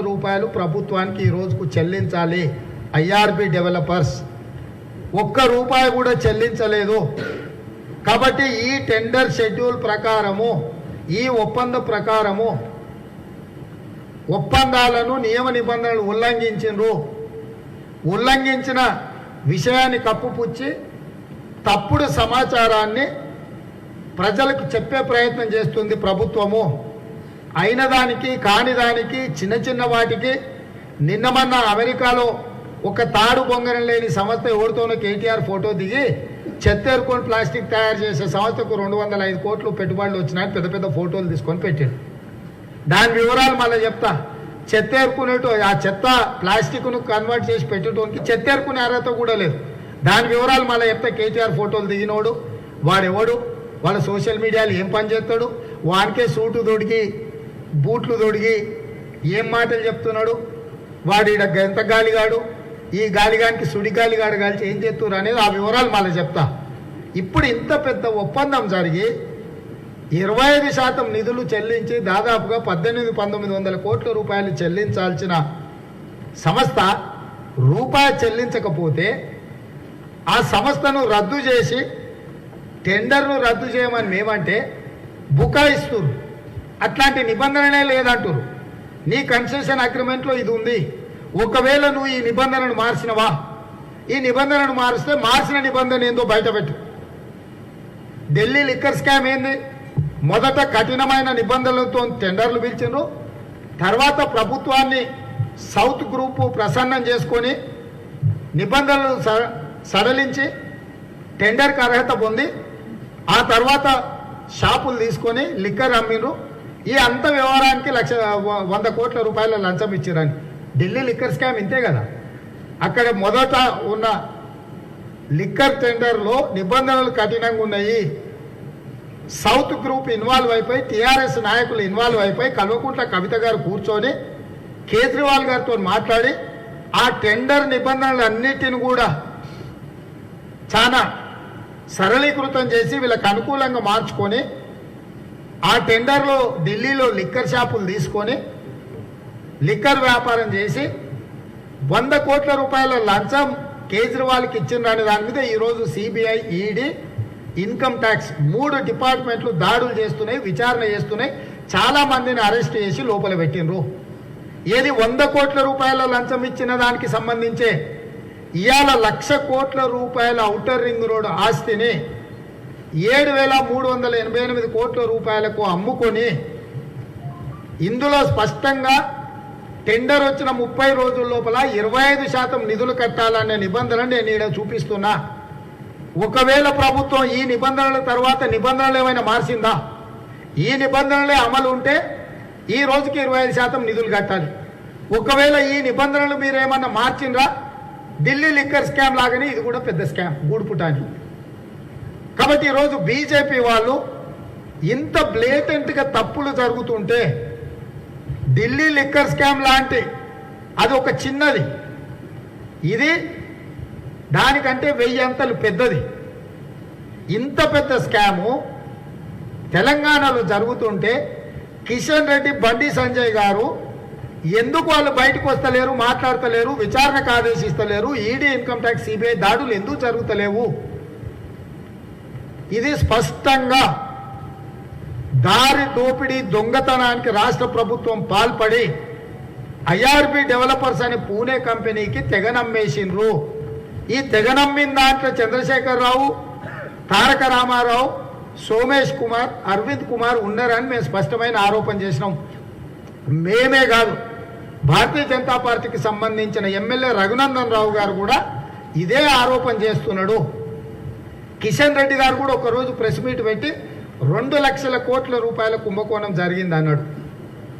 రూపాయలు ప్రభుత్వానికి ఈ రోజుకు చెల్లించాలి. IRB developers. ఒక్క రూపాయి కూడా చెల్లించలేదు. కాబట్టి ఈ టెండర్ షెడ్యూల్ ప్రకారము ఈ ఒప్పంద ప్రకారము ఒప్పందాలను నియమ నిబంధనలు ఉల్లంఘించిండ్రు ఉల్లంఘించిన విషయాన్ని కప్పుపుచ్చి తప్పుడు సమాచారాన్ని ప్రజలకు చెప్పే ప్రయత్నం చేస్తుంది ప్రభుత్వము. అయిన దానికి కాని దానికి చిన్న చిన్న వాటికి నిన్న మొన్న అమెరికాలో ఒక తాడు బొంగరం లేని సంస్థ ఎవరితోనో కేటీఆర్ ఫోటో దిగి చెత్తేరుకొని ప్లాస్టిక్ తయారు చేసే సంస్థకు రెండు వందల ఐదు కోట్లు పెట్టుబడులు వచ్చినాయని పెద్ద పెద్ద ఫోటోలు తీసుకొని పెట్టాడు దాని వివరాలు మళ్ళీ చెప్తా. చెత్తేరుకునేటు ఆ చెత్త ప్లాస్టిక్ను కన్వర్ట్ చేసి పెట్టడానికి చెత్తేరుకునే అర్హత కూడా లేదు. దాని వివరాలు మళ్ళీ చెప్తా. కేటీఆర్ ఫోటోలు దిగినోడు వాడెవడు? వాళ్ళ సోషల్ మీడియాలో ఏం పని చేస్తాడు? వానికే సూటు దొడికి బూట్లు తొడిగి ఏం మాటలు చెప్తున్నాడు? వాడు ఈడ ఎంత గాలిగాడు. ఈ గాలిగానికి సుడి కాల్చి ఏం చేస్తున్నారు అనేది ఆ వివరాలు మళ్ళీ చెప్తా. ఇప్పుడు ఇంత పెద్ద ఒప్పందం జరిగి ఇరవై ఐదు శాతం నిధులు చెల్లించి దాదాపుగా పద్దెనిమిది పంతొమ్మిది వందల కోట్ల రూపాయలు చెల్లించాల్సిన సంస్థ రూపాయి చెల్లించకపోతే ఆ సంస్థను రద్దు చేసి టెండర్ను రద్దు చేయమని మేమంటే బుకాయిస్తున్నారు అట్లాంటి నిబంధననే లేదంటారు నీ కన్సెషన్ అగ్రిమెంట్లో ఇది ఉంది. ఒకవేళ నువ్వు ఈ నిబంధనను మార్చినవా? ఈ నిబంధనను మారిస్తే మార్చిన నిబంధన ఏందో బయటపెట్టు. ఢిల్లీ లిక్కర్ స్కామ్ ఏంది? మొదట కఠినమైన నిబంధనలతో టెండర్లు పిలిచిండ్రు. తర్వాత ప్రభుత్వాన్ని సౌత్ గ్రూపు ప్రసన్నం చేసుకొని నిబంధనలు స- సడలించి టెండర్కి అర్హత పొంది ఆ తర్వాత షాపులు తీసుకొని లిక్కర్ అమ్మిండ్రు. ఈ అంత వ్యవహారానికి లక్ష వంద కోట్ల రూపాయల లంచం ఇచ్చారని. ఢిల్లీ లిక్కర్ స్కామ్ ఇంతే కదా. అక్కడ మొదట ఉన్న లిక్కర్ టెండర్లో నిబంధనలు కఠినంగా ఉన్నాయి. సౌత్ గ్రూప్ ఇన్వాల్వ్ అయిపోయి టీఆర్ఎస్ నాయకులు ఇన్వాల్వ్ అయిపోయి కల్వకుంట్ల కవిత గారు కూర్చొని కేజ్రీవాల్ గారితో మాట్లాడి ఆ టెండర్ నిబంధనలు అన్నిటిని కూడా చాలా సరళీకృతం చేసి వీళ్ళకి అనుకూలంగా మార్చుకొని ఆ టెండర్లో ఢిల్లీలో లిక్కర్ షాపులు తీసుకొని లిక్కర్ వ్యాపారం చేసి వంద కోట్ల రూపాయల లంచం కేజ్రీవాల్కి ఇచ్చిండ్రనే దాని మీద ఈరోజు సిబిఐ ఈడీ ఇన్కమ్ ట్యాక్స్ మూడు డిపార్ట్మెంట్లు దాడులు చేస్తున్నాయి విచారణ చేస్తున్నాయి. చాలా మందిని అరెస్ట్ చేసి లోపల పెట్టిండ్రు. ఏది వంద కోట్ల రూపాయల లంచం ఇచ్చిన దానికి సంబంధించే ఇవాళ లక్ష కోట్ల రూపాయల ఔటర్ రింగ్ రోడ్ ఆస్తిని ఏడు వేల మూడు వందల ఎనభై ఎనిమిది కోట్ల రూపాయలకు అమ్ముకొని ఇందులో స్పష్టంగా టెండర్ వచ్చిన ముప్పై రోజుల లోపల ఇరవై ఐదు శాతం నిధులు కట్టాలనే నిబంధన నేను ఈడ చూపిస్తున్నా. ఒకవేళ ప్రభుత్వం ఈ నిబంధనల తర్వాత నిబంధనలు ఏమైనా మార్చిందా? ఈ నిబంధనలే అమలు ఉంటే ఈ రోజుకి ఇరవై ఐదు శాతం నిధులు కట్టాలి. ఒకవేళ ఈ నిబంధనలు మీరు ఏమన్నా మార్చిండ్రా? ఢిల్లీ లిక్కర్ స్కామ్ లాగానే ఇది కూడా పెద్ద స్కామ్ గూడుపుటాని కాబట్టి ఈరోజు బీజేపీ వాళ్ళు ఇంత బ్లేటెంట్గా తప్పులు జరుగుతుంటే ఢిల్లీ లిక్కర్ స్కామ్ లాంటి అది ఒక చిన్నది. ఇది దానికంటే వెయ్యి అంతలు పెద్దది. ఇంత పెద్ద స్కాము తెలంగాణలో జరుగుతుంటే కిషన్ రెడ్డి బండి సంజయ్ గారు ఎందుకు వాళ్ళు బయటకు వస్తలేరు మాట్లాడతలేరు విచారణకు ఆదేశిస్తలేరు ఈడీ ఇన్కమ్ ట్యాక్స్ సిబిఐ దాడులు ఎందుకు జరుగుతలేవు? ఇది స్పష్టంగా దారి దోపిడీ దొంగతనానికి రాష్ట్ర ప్రభుత్వం పాల్పడి ఐఆర్బి డెవలపర్స్ అనే పూణే కంపెనీకి తెగనమ్మేసిండ్రు ఈ తెగనమ్మిన దాంట్లో చంద్రశేఖరరావు తారక రామారావు సోమేష్ కుమార్ అరవింద్ కుమార్ ఉన్నారని మేము స్పష్టమైన ఆరోపణ చేసినాం. మేమే కాదు భారతీయ జనతా పార్టీకి సంబంధించిన ఎమ్మెల్యే రఘునందన్ రావు గారు కూడా ఇదే ఆరోపణ చేస్తున్నాడు. కిషన్ రెడ్డి గారు కూడా ఒకరోజు ప్రెస్ మీట్ పెట్టి రెండు లక్షల కోట్ల రూపాయల కుంభకోణం జరిగింది అన్నాడు.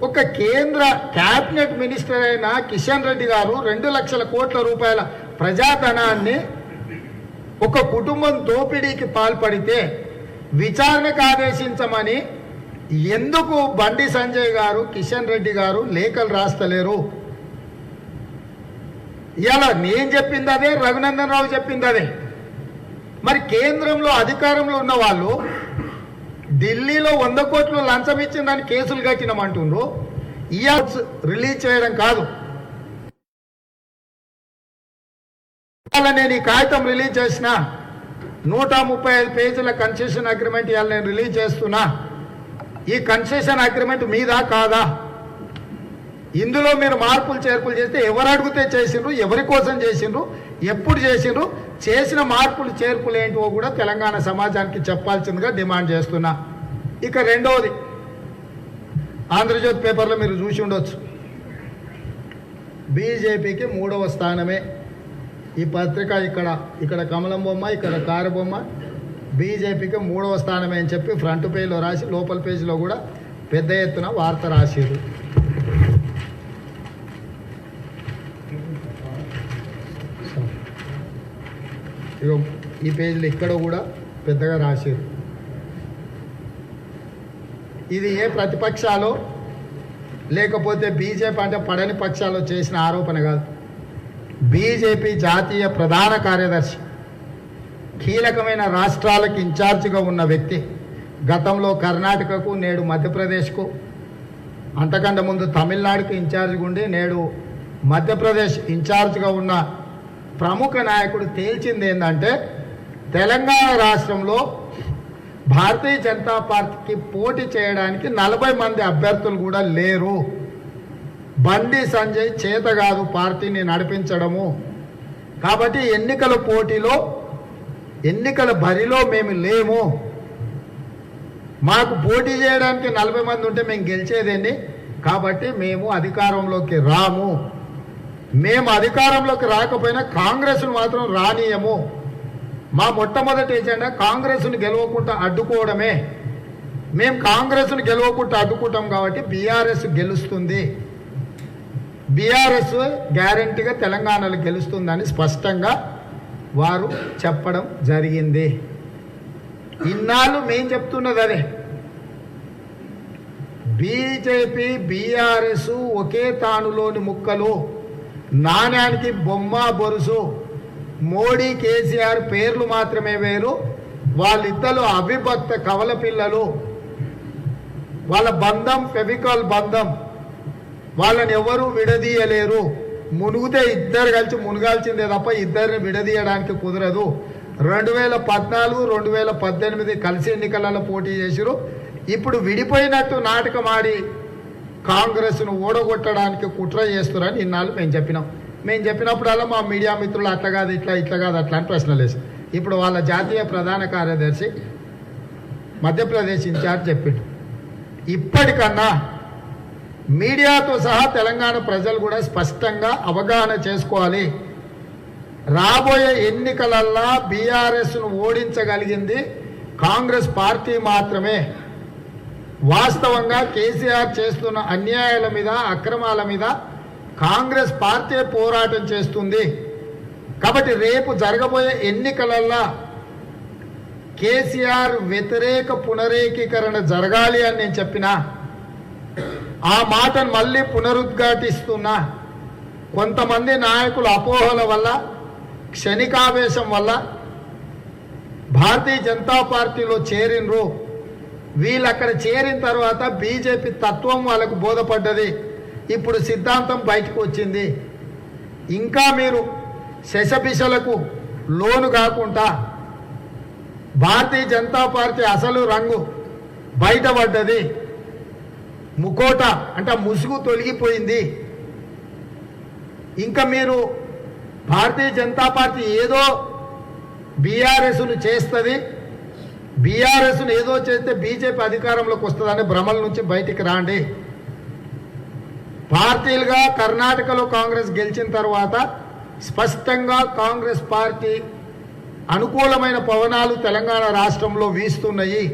ఒక కేంద్ర క్యాబినెట్ మినిస్టర్ అయిన కిషన్ రెడ్డి గారు రెండు లక్షల కోట్ల రూపాయల ప్రజాధనాన్ని ఒక కుటుంబం దోపిడీకి పాల్పడితే విచారణకు ఆదేశించమని ఎందుకు బండి సంజయ్ గారు కిషన్ రెడ్డి గారు లేఖలు రాస్తలేరు? ఇలా నేను చెప్పింది అదే రఘునందన్ రావు చెప్పింది అదే. మరి కేంద్రంలో అధికారంలో ఉన్న వాళ్ళు ఢిల్లీలో వంద కోట్లు లంచం ఇచ్చిందని కేసులు కట్టినామంటుండ్రు. ఇయర్స్ రిలీజ్ చేయడం కాదు. నేను ఈ కాగితం రిలీజ్ చేసిన నూట ముప్పై ఐదు పేజీల కన్సెషన్ అగ్రిమెంట్ ఇవాళ నేను రిలీజ్ చేస్తున్నా. ఈ కన్సెషన్ అగ్రిమెంట్ మీదా కాదా? ఇందులో మీరు మార్పులు చేర్పులు చేస్తే ఎవరు అడిగితే చేసిండ్రు ఎవరి కోసం చేసిండ్రు ఎప్పుడు చేసిండ్రు చేసిన మార్పులు చేర్పులు ఏంటివో కూడా తెలంగాణ సమాజానికి చెప్పాల్సిందిగా డిమాండ్ చేస్తున్నా. ఇక రెండవది ఆంధ్రజ్యోతి పేపర్లో మీరు చూసి ఉండొచ్చు. బీజేపీకి మూడవ స్థానమే. ఈ పత్రిక ఇక్కడ ఇక్కడ కమలం బొమ్మ ఇక్కడ కారు బొమ్మ. బీజేపీకి మూడవ స్థానమే అని చెప్పి ఫ్రంట్ పేజీలో రాసి లోపల పేజీలో కూడా పెద్ద ఎత్తున వార్త రాసేది ఇక ఈ పేజీలు ఇక్కడ కూడా పెద్దగా రాశారు. ఇది ఏ ప్రతిపక్షాలు లేకపోతే బీజేపీ అంటే పడని పక్షాలు చేసిన ఆరోపణ కాదు. బీజేపీ జాతీయ ప్రధాన కార్యదర్శి కీలకమైన రాష్ట్రాలకు ఇన్ఛార్జిగా ఉన్న వ్యక్తి గతంలో కర్ణాటకకు నేడు మధ్యప్రదేశ్కు అంతకంటే ముందు తమిళనాడుకు ఇన్ఛార్జిగా ఉండి నేడు మధ్యప్రదేశ్ ఇన్ఛార్జిగా ఉన్న ప్రముఖ నాయకుడు తేల్చింది ఏంటంటే తెలంగాణ రాష్ట్రంలో భారతీయ జనతా పార్టీకి పోటీ చేయడానికి నలభై మంది అభ్యర్థులు కూడా లేరు. బండి సంజయ్ చేత కాదు పార్టీని నడిపించడము. కాబట్టి ఎన్నికల పోటీలో ఎన్నికల బరిలో మేము లేము. మాకు పోటీ చేయడానికి నలభై మంది ఉంటే మేము గెలిచేదేంటి కాబట్టి మేము అధికారంలోకి రాము. మేము అధికారంలోకి రాకపోయినా కాంగ్రెస్ను మాత్రం రానియము. మా మొట్టమొదటి ఏజెండా కాంగ్రెస్ను గెలవకుండా అడ్డుకోవడమే. మేము కాంగ్రెస్ను గెలవకుండా అడ్డుకుంటాం కాబట్టి బీఆర్ఎస్ గెలుస్తుంది. బీఆర్ఎస్ గ్యారంటీగా తెలంగాణలో గెలుస్తుందని స్పష్టంగా వారు చెప్పడం జరిగింది. ఇన్నాళ్ళు మేం చెప్తున్నది అదే. బీజేపీ బీఆర్ఎస్ ఒకే తానులోని ముక్కలు. నాణ్యానికి బొమ్మ బొరుసు మోడీ కేసీఆర్ పేర్లు మాత్రమే వేరు. వాళ్ళిద్దరు అవిభక్త కవల పిల్లలు. వాళ్ళ బంధం ఫెవికాల్ బంధం. వాళ్ళని ఎవరు విడదీయలేరు. మునుగుతే ఇద్దరు కలిసి మునగాల్సిందే తప్ప ఇద్దరిని విడదీయడానికి కుదరదు. రెండు వేల పద్నాలుగు రెండు వేల పద్దెనిమిది కలిసి ఎన్నికలలో పోటీ చేసిరు ఇప్పుడు విడిపోయినట్టు నాటకం ఆడి కాంగ్రెస్ను ఓడగొట్టడానికి కుట్ర చేస్తున్నారని ఇన్నాళ్ళు మేము చెప్పినాం. మేము చెప్పినప్పుడల్లా మా మీడియా మిత్రులు అట్లా కాదు ఇట్లా ఇట్లా కాదు అట్లా అని ప్రశ్నలు వేసి ఇప్పుడు వాళ్ళ జాతీయ ప్రధాన కార్యదర్శి మధ్యప్రదేశ్ ఇన్ఛార్జ్ చెప్పిండు. ఇప్పటికన్నా మీడియాతో సహా తెలంగాణ ప్రజలు కూడా స్పష్టంగా అవగాహన చేసుకోవాలి. రాబోయే ఎన్నికలల్లా బీఆర్ఎస్ను ఓడించగలిగింది కాంగ్రెస్ పార్టీ మాత్రమే. వాస్తవంగా కేసీఆర్ చేస్తున్న అన్యాయాల మీద అక్రమాల మీద కాంగ్రెస్ పార్టీ పోరాటం చేస్తుంది. కాబట్టి రేపు జరగబోయే ఎన్నికలల్లా కేసీఆర్ వ్యతిరేక పునరేకీకరణ జరగాలి అని నేను చెప్పిన. ఆ మాటను మళ్ళీ పునరుద్ఘాటిస్తున్నా కొంతమంది నాయకుల అపోహల వల్ల క్షణికావేశం వల్ల భారతీయ జనతా పార్టీలో చేరినరు వీళ్ళు అక్కడ చేరిన తర్వాత బీజేపీ తత్వం వాళ్ళకు బోధపడ్డది. ఇప్పుడు సిద్ధాంతం బయటకు వచ్చింది. ఇంకా మీరు శశపిశలకు లోను కాకుండా భారతీయ జనతా పార్టీ అసలు రంగు బయటపడ్డది. ముకోట అంటే ముసుగు తొలగిపోయింది. ఇంకా మీరు భారతీయ జనతా పార్టీ ఏదో బీఆర్ఎస్ను చేస్తుంది. బీఆర్ఎస్ను ఏదో చేస్తే బీజేపీ అధికారంలోకి వస్తుందనే భ్రమల నుంచి బయటికి రాండి. పార్టీలుగా కర్ణాటకలో కాంగ్రెస్ గెలిచిన తర్వాత స్పష్టంగా కాంగ్రెస్ పార్టీ అనుకూలమైన పవనాలు తెలంగాణ రాష్ట్రంలో వీస్తున్నాయి.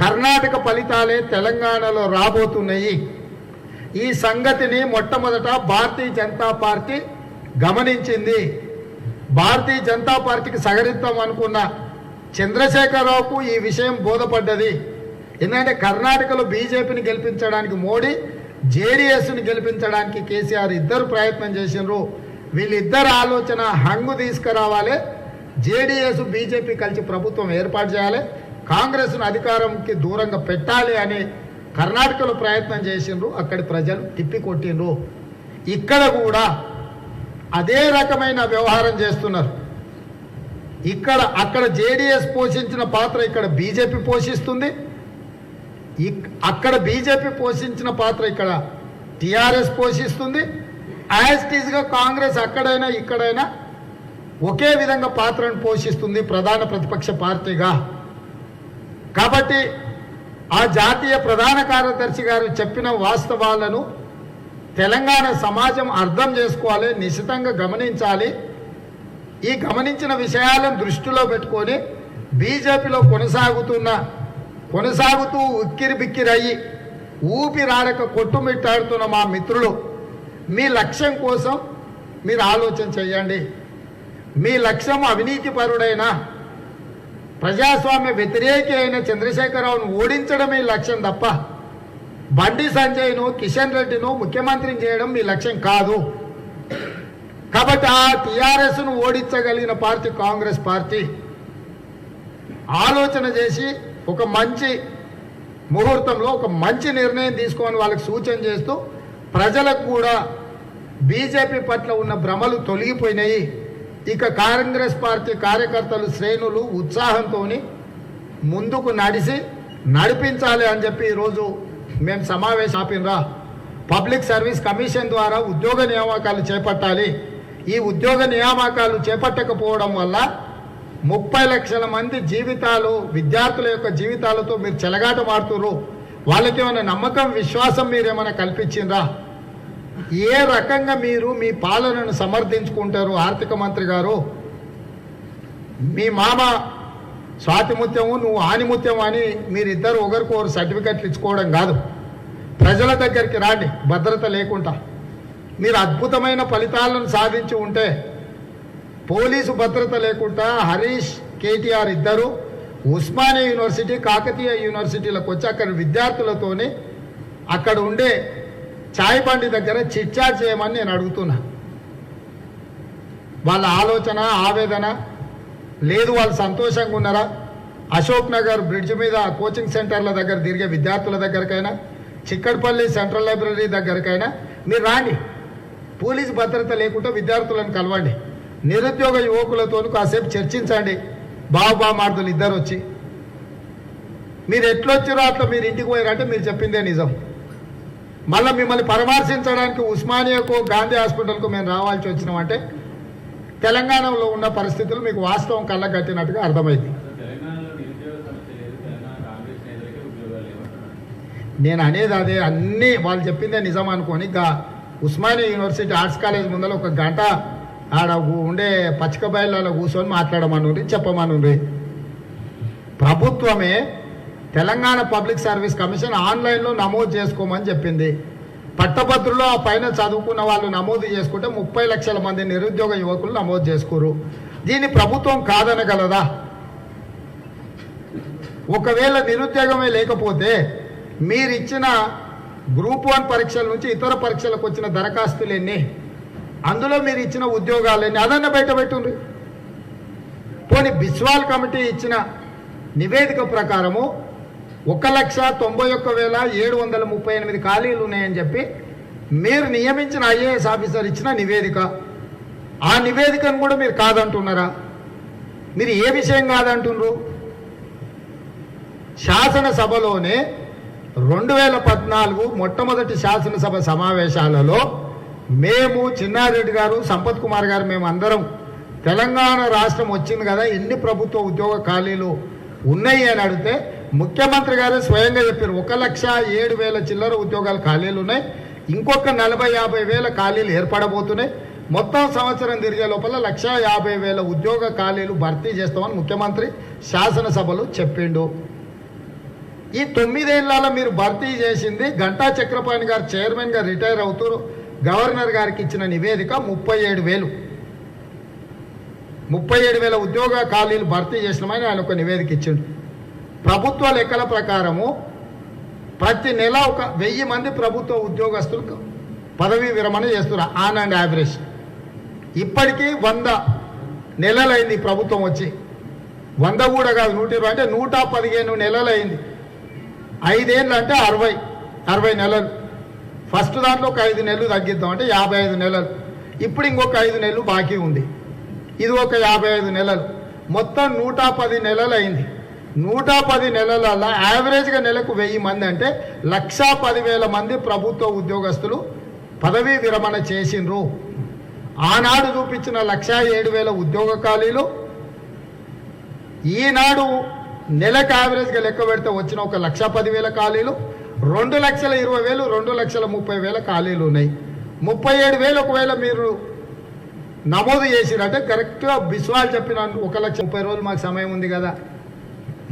కర్ణాటక ఫలితాలే తెలంగాణలో రాబోతున్నాయి. ఈ సంగతిని మొట్టమొదట భారతీయ జనతా పార్టీ గమనించింది. భారతీయ జనతా పార్టీకి సగరిద్దాం అనుకున్న చంద్రశేఖరరావుకు ఈ విషయం బోధపడ్డది. ఎందుకంటే కర్ణాటకలో బీజేపీని గెలిపించడానికి మోడీ జేడీఎస్ని గెలిపించడానికి కేసీఆర్ ఇద్దరు ప్రయత్నం చేసినారు వీళ్ళిద్దరు ఆలోచన హంగు తీసుకురావాలి. జేడీఎస్ బీజేపీ కలిసి ప్రభుత్వం ఏర్పాటు చేయాలి. కాంగ్రెస్ను అధికారంకి దూరంగా పెట్టాలి అని కర్ణాటకలో ప్రయత్నం చేసిండ్రు. అక్కడి ప్రజలు తిప్పి కొట్టిండ్రు ఇక్కడ కూడా అదే రకమైన వ్యవహారం చేస్తున్నారు. ఇక్కడ అక్కడ జేడిఎస్ పోషించిన పాత్ర ఇక్కడ బీజేపీ పోషిస్తుంది. ఇక్- అక్కడ బీజేపీ పోషించిన పాత్ర ఇక్కడ టిఆర్ఎస్ పోషిస్తుంది. యాజ్ టీజ్గా కాంగ్రెస్ అక్కడైనా ఇక్కడైనా ఒకే విధంగా పాత్రను పోషిస్తుంది ప్రధాన ప్రతిపక్ష పార్టీగా. కాబట్టి ఆ జాతీయ ప్రధాన కార్యదర్శి గారు చెప్పిన వాస్తవాలను తెలంగాణ సమాజం అర్థం చేసుకోవాలి నిశితంగా గమనించాలి. ఈ గమనించిన విషయాలను దృష్టిలో పెట్టుకొని బీజేపీలో కొనసాగుతున్న కొనసాగుతూ ఉక్కిరి బిక్కిరయ్యి ఊపిరాడక కొట్టుమిట్టాడుతున్న మా మిత్రులు మీ లక్ష్యం కోసం మీరు ఆలోచన చేయండి మీ లక్ష్యం అవినీతిపరుడైన ప్రజాస్వామ్య వ్యతిరేకి అయిన చంద్రశేఖరరావును మీ లక్ష్యం తప్ప బండి సంజయ్ను కిషన్ రెడ్డిను ముఖ్యమంత్రిని చేయడం మీ లక్ష్యం కాదు. కాబట్టి ఆ టీఆర్ఎస్ను ఓడించగలిగిన పార్టీ కాంగ్రెస్ పార్టీ. ఆలోచన చేసి ఒక మంచి ముహూర్తంలో ఒక మంచి నిర్ణయం తీసుకొని వాళ్ళకి సూచన చేస్తూ ప్రజలకు కూడా బీజేపీ పట్ల ఉన్న భ్రమలు తొలగిపోయినాయి. ఇక కాంగ్రెస్ పార్టీ కార్యకర్తలు శ్రేణులు ఉత్సాహంతో ముందుకు నడిచి నడిపించాలి అని చెప్పి ఈరోజు మేము సమావేశం ఆపినరా పబ్లిక్ సర్వీస్ కమిషన్ ద్వారా ఉద్యోగ నియామకాలు చేపట్టాలి. ఈ ఉద్యోగ నియామకాలు చేపట్టకపోవడం వల్ల ముప్పై లక్షల మంది జీవితాలు విద్యార్థుల యొక్క జీవితాలతో మీరు చెలగాట మాడుతున్నారు వాళ్ళకి ఏమైనా నమ్మకం విశ్వాసం మీరు ఏమైనా కల్పించిందా ఏ రకంగా మీరు మీ పాలనను సమర్థించుకుంటారు ఆర్థిక మంత్రి గారు? మీ మామ స్వాతిముత్యము నువ్వు ఆనిముత్యం అని మీరిద్దరు ఒకరికొకరు సర్టిఫికెట్లు ఇచ్చుకోవడం కాదు. ప్రజల దగ్గరికి రాండి భద్రత లేకుండా. మీరు అద్భుతమైన ఫలితాలను సాధించి ఉంటే పోలీసు భద్రత లేకుండా హరీష్ కేటీఆర్ ఇద్దరు ఉస్మానియా యూనివర్సిటీ కాకతీయ యూనివర్సిటీలకు వచ్చి అక్కడ విద్యార్థులతోని అక్కడ ఉండే చాయ్ బండి దగ్గర చిట్చాట్ చేయమని నేను అడుగుతున్నా. వాళ్ళ ఆలోచన ఆవేదన లేదు వాళ్ళు సంతోషంగా ఉన్నారా? అశోక్ నగర్ బ్రిడ్జ్ మీద కోచింగ్ సెంటర్ల దగ్గర తిరిగే విద్యార్థుల దగ్గరకైనా చిక్కడపల్లి సెంట్రల్ లైబ్రరీ దగ్గరకైనా మీరు రాండి. పోలీస్ భద్రత లేకుండా విద్యార్థులను కలవండి. నిరుద్యోగ యువకులతో కాసేపు చర్చించండి. బాబు బామార్దులు ఇద్దరు వచ్చి మీరు ఎట్లొచ్చారో అట్లా మీరు ఇంటికి పోయారంటే మీరు చెప్పిందే నిజం. మళ్ళీ మిమ్మల్ని పరామర్శించడానికి ఉస్మానియాకు గాంధీ హాస్పిటల్కు మేము రావాల్సి వచ్చినామంటే తెలంగాణలో ఉన్న పరిస్థితులు మీకు వాస్తవం కళ్ళగట్టినట్టుగా అర్థమైంది. నేను అనేది అదే అన్నీ వాళ్ళు చెప్పిందే నిజం అనుకోని గా ఉస్మానియా యూనివర్సిటీ ఆర్ట్స్ కాలేజ్ ముందర ఒక గంట ఆడ ఉండే పచ్చిక బయళ్ళలో కూర్చొని మాట్లాడమనుండ్రి చెప్పమనుండ్రి. ప్రభుత్వమే తెలంగాణ పబ్లిక్ సర్వీస్ కమిషన్ ఆన్లైన్లో నమోదు చేసుకోమని చెప్పింది. పట్టభద్రులో ఆ పైన చదువుకున్న వాళ్ళు నమోదు చేసుకుంటే ముప్పై లక్షల మంది నిరుద్యోగ యువకులు నమోదు చేసుకోరు. దీన్ని ప్రభుత్వం కాదనగలదా? ఒకవేళ నిరుద్యోగమే లేకపోతే మీరు ఇచ్చిన గ్రూప్ వన్ పరీక్షల నుంచి ఇతర పరీక్షలకు వచ్చిన దరఖాస్తులు ఎన్ని అందులో మీరు ఇచ్చిన ఉద్యోగాలు ఎన్ని అదన్న బయట పెట్టుండ్రి. పోనీ బిస్వాల్ కమిటీ ఇచ్చిన నివేదిక ప్రకారము ఒక లక్ష తొంభై ఒక్క వేల ఏడు వందల ముప్పై ఎనిమిది ఖాళీలు ఉన్నాయని చెప్పి మీరు నియమించిన ఐఏఎస్ ఆఫీసర్ ఇచ్చిన నివేదిక. ఆ నివేదికను కూడా మీరు కాదంటున్నారా? మీరు ఏ విషయం కాదంటున్నారు? శాసనసభలోనే రెండు వేల పద్నాలుగు మొట్టమొదటి శాసనసభ సమావేశాలలో మేము చిన్నారెడ్డి గారు సంపత్ కుమార్ గారు మేము అందరం తెలంగాణ రాష్ట్రం వచ్చింది కదా ఎన్ని ప్రభుత్వ ఉద్యోగ ఖాళీలు ఉన్నాయి అని అడిగితే ముఖ్యమంత్రి గారు స్వయంగా చెప్పారు ఒక లక్ష ఏడు వేల చిల్లర ఉద్యోగాలు ఖాళీలు ఉన్నాయి ఇంకొక నలభై యాభై వేల ఖాళీలు ఏర్పడబోతున్నాయి మొత్తం సంవత్సరం తిరిగే లోపల లక్ష యాభై వేల ఉద్యోగ ఖాళీలు భర్తీ చేస్తామని ముఖ్యమంత్రి శాసనసభలో చెప్పిండు. ఈ తొమ్మిదేళ్ళలో మీరు భర్తీ చేసింది గంటా చక్రపాణి గారు చైర్మన్గా రిటైర్ అవుతూ గవర్నర్ గారికి ఇచ్చిన నివేదిక ముప్పై ఏడు వేలు. ముప్పై ఏడు వేల ఉద్యోగ ఖాళీలు భర్తీ చేసినామని ఆయన ఒక నివేదిక ఇచ్చిండు. ప్రభుత్వ లెక్కల ప్రకారము ప్రతి నెల ఒక వెయ్యి మంది ప్రభుత్వ ఉద్యోగస్తులకు పదవీ విరమణ చేస్తున్నారు ఆన్ అండ్ యావరేజ్ ఇప్పటికీ వంద నెలలైంది ప్రభుత్వం వచ్చి. వంద కూడా కాదు నూట ఇరవై అంటే నూట పదిహేను నెలలైంది. ఐదేళ్ళు అంటే అరవై అరవై నెలలు. ఫస్ట్ దాంట్లో ఒక ఐదు నెలలు తగ్గిద్దాం అంటే యాభై ఐదు నెలలు. ఇప్పుడు ఇంకొక ఐదు నెలలు బాకీ ఉంది. ఇది ఒక యాభై ఐదు నెలలు. మొత్తం నూట పది నెలలు అయింది నూట పది నెలలలో యావరేజ్గా నెలకు వెయ్యి మంది అంటే లక్షా పదివేల మంది ప్రభుత్వ ఉద్యోగస్తులు పదవీ విరమణ చేసిండ్రు. ఆనాడు చూపించిన లక్షా ఏడు వేల ఉద్యోగ ఖాళీలు ఈనాడు నెలకు యావరేజ్గా లెక్క పెడితే వచ్చిన ఒక లక్ష పదివేల ఖాళీలు రెండు లక్షల ఇరవై వేలు రెండు లక్షల ముప్పై వేల ఖాళీలు ఉన్నాయి. ముప్పై ఏడు వేలు ఒకవేళ మీరు నమోదు చేసిరంటే కరెక్ట్గా బిస్వాల్ చెప్పిన ఒక లక్ష ముప్పై రోజులు మాకు సమయం ఉంది కదా.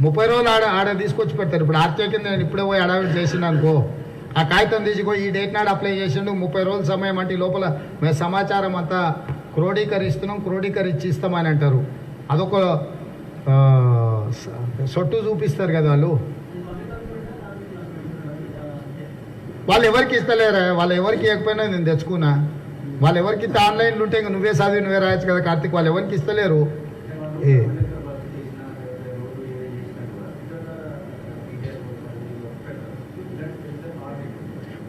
ముప్పై రోజులు ఆడ ఆడ తీసుకొచ్చి పెడతారు. ఇప్పుడు ఆర్టీఐ కింద నేను ఇప్పుడే పోయి అడవి చేసిన అనుకో ఆ కాగితం తీసుకో ఈ డేట్ నాడు అప్లై చేసిండు ముప్పై రోజుల సమయం అంటే ఈ లోపల మేము సమాచారం అంతా క్రోడీకరిస్తున్నాం క్రోడీకరించి ఇస్తామని అంటారు. అదొక సొట్టు చూపిస్తారు కదా వాళ్ళు. వాళ్ళు ఎవరికి ఇస్తలేరా? వాళ్ళు ఎవరికి ఇవ్వకపోయినా నేను తెచ్చుకున్నా. వాళ్ళు ఎవరికి ఇస్తే ఆన్లైన్లు ఉంటే ఇంకా నువ్వే చదివి నువ్వే రాయొచ్చు కదా కార్తీక్. వాళ్ళు ఎవరికి ఇస్తలేరు? ఏ?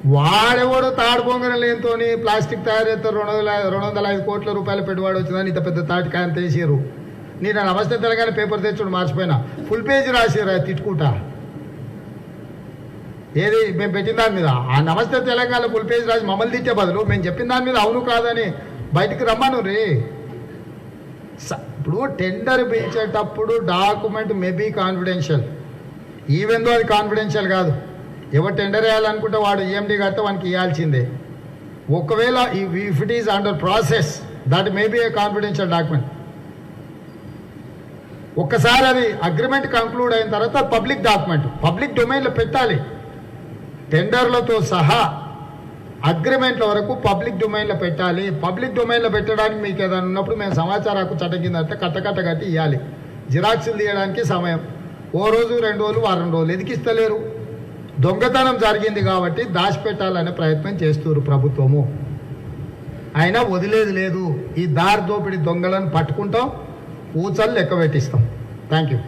వాడెవడో తాడు పొంగన లేనితోని ప్లాస్టిక్ తయారు చేస్తారు. రెండు వందల రెండు వందల ఐదు కోట్ల రూపాయల పెట్టుబడి వచ్చిందని ఇంత పెద్ద తాటి వేసారు నేను నమస్తే తెలంగాణ పేపర్ తెచ్చుడు మర్చిపోయినా. ఫుల్ పేజ్ రాసిరా తిట్టుకుంటా. ఏది? మేము పెట్టిన దాని మీద. ఆ నమస్తే తెలంగాణ ఫుల్ పేజ్ రాసి మమ్మల్ని తిట్టే బదులు మేము చెప్పిన దాని మీద అవును కాదని బయటికి రమ్మను రే. ఇప్పుడు tender పిలిచేటప్పుడు document maybe confidential. Even though అది కాన్ఫిడెన్షియల్ కాదు. ఎవరు టెండర్ వేయాలనుకుంటే వాడు ఈఎండి కడితే వానికి ఇవ్వాల్సిందే ఒకవేళ if it is under process that may be a confidential document. ఒక్కసారి అది అగ్రిమెంట్ కంక్లూడ్ అయిన తర్వాత పబ్లిక్ డాక్యుమెంట్ పబ్లిక్ డొమైన్లో పెట్టాలి. టెండర్లతో సహా అగ్రిమెంట్ల వరకు పబ్లిక్ డొమైన్లో పెట్టాలి. పబ్లిక్ డొమైన్లో పెట్టడానికి మీకు ఏదైనా ఉన్నప్పుడు మేము సమాచార హక్కు చట్టం కింద అయితే కట్టకట్ట కట్టి ఇవ్వాలి జిరాక్సులు తీయడానికి సమయం. ఓ రోజు రెండు రోజులు వారం రోజులు ఎదికిస్తలేరు. దొంగతనం జరిగింది కాబట్టి దాచిపెట్టాలనే ప్రయత్నం చేస్తున్నారు ప్రభుత్వము. అయినా వదిలేది లేదు. ఈ దారి దోపిడి దొంగలను పట్టుకుంటాం. ఊచలు లెక్క పెట్టిస్తాం థ్యాంక్ యూ